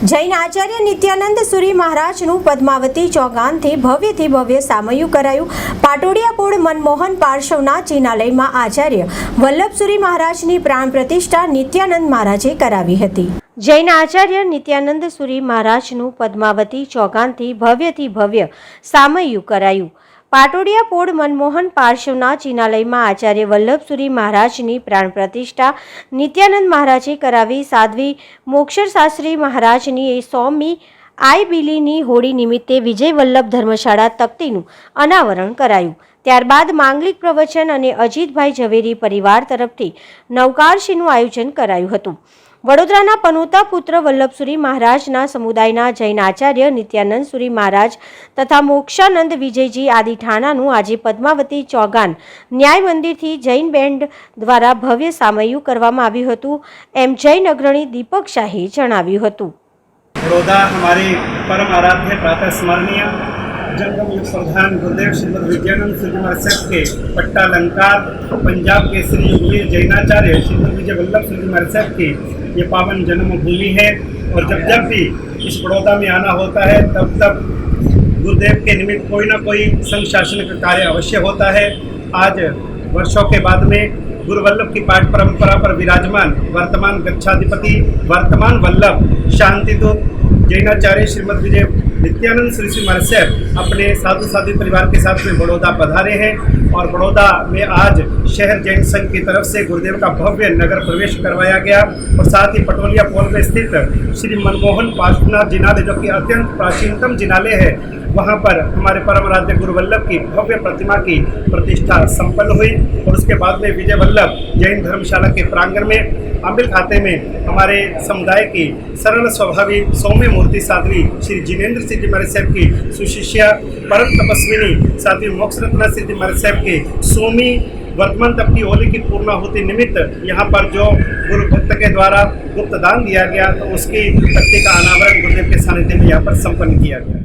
જૈન આચાર્ય નિત્યાનંદ સુરી મહારાજનું પદ્માવતી ચોગાનથી ભવ્યથી ભવ્ય સામયું કરાયું. પાટોડિયાપોળ મનમોહન પાર્શ્વના ચિનાલયમાં આચાર્ય વલ્લભસુરી મહારાજની પ્રાણ પ્રતિષ્ઠા નિત્યાનંદ મહારાજે કરાવી હતી. જૈન આચાર્ય નિત્યાનંદ સુરી મહારાજનું પદ્માવતી ચોગાનથી ભવ્યથી ભવ્ય સામયું કરાયું. પાટોડિયા પોળ મનમોહન પાર્શ્વના ચિનાલયમાં આચાર્ય વલ્લભસુરી મહારાજની પ્રાણ પ્રતિષ્ઠા નિત્યાનંદ મહારાજે કરાવી સાધ્વી મોક્ષર શાસ્ત્રી મહારાજની એ આઈ બિલીની હોળી નિમિત્તે વિજય વલ્લભ ધર્મશાળા તકતીનું અનાવરણ કરાયું. ત્યારબાદ માંગલિક પ્રવચન અને અજીતભાઈ ઝવેરી પરિવાર તરફથી નવકારશીનું આયોજન કરાયું હતું. વડોદરાના પનોતા પુત્ર વલ્લભસુરી મહારાજના સમુદાયના જૈન આચાર્ય નિત્યાનંદ સુરી મહારાજ તથા મોક્ષાનંદ વિજયજી આદિ ઠાણાનું આજે પદ્માવતી ચોગાન ન્યાય મંદિરથી જૈન બેન્ડ દ્વારા ભવ્ય સામયું કરવામાં આવ્યું હતું એમ જૈન અગ્રણી દીપક શાહે જણાવ્યું હતું बड़ौदा हमारे परम आराध्य प्रातः स्मरणीय जंगम युग प्रधान गुरुदेव श्रीमद विजयानंद सूर्यकुमार सेठ के पट्टा अलंकार पंजाब के श्री वीर जैनाचार्य श्रीमद विजय वल्लभ सूर्यकुमार सेठ की ये पावन जन्मभूमि है और जब जब भी इस बड़ौदा में आना होता है, तब तब गुरुदेव के निमित्त कोई ना कोई संघ शासन का कार्य अवश्य होता है। आज वर्षों के बाद में गुरु वल्लभ की पाठ परंपरा पर विराजमान वर्तमान गच्छाधिपति, वर्तमान वल्लभ शांतिदूत, जैनाचार्य श्रीमद विजय नित्यानंद श्री श्री साहब अपने साधु साधु परिवार के साथ में बड़ौदा पधारे हैं और बड़ौदा में आज शहर जैन संघ की तरफ़ से गुरुदेव का भव्य नगर प्रवेश करवाया गया और साथ ही पटोलिया पोल में स्थित श्री मनमोहन पार्श्वनाथ जिनालय, जो कि अत्यंत प्राचीनतम जिनालय है, वहाँ पर हमारे परम आराध्य गुरु वल्लभ की भव्य प्रतिमा की प्रतिष्ठा संपन्न हुई और उसके बाद में विजय वल्लभ जैन धर्मशाला के प्रांगण में अमिल खाते में हमारे समुदाय की सरल स्वभावी सौम्य मूर्ति साध्वी श्री जिनेन्द्र सिद्धि महाराज साहब की सुशिष्या परम तपस्विनी साध्वी मोक्ष रत्ना सिद्धि महाराज साहब के सोमी वर्तमान तक की होली की पूर्णाहुति निमित्त यहाँ पर जो गुरु भक्त के द्वारा गुप्त दान दिया गया तो उसकी तख्ती का अनावरण गुरुदेव के सानिध्य में यहाँ पर संपन्न किया गया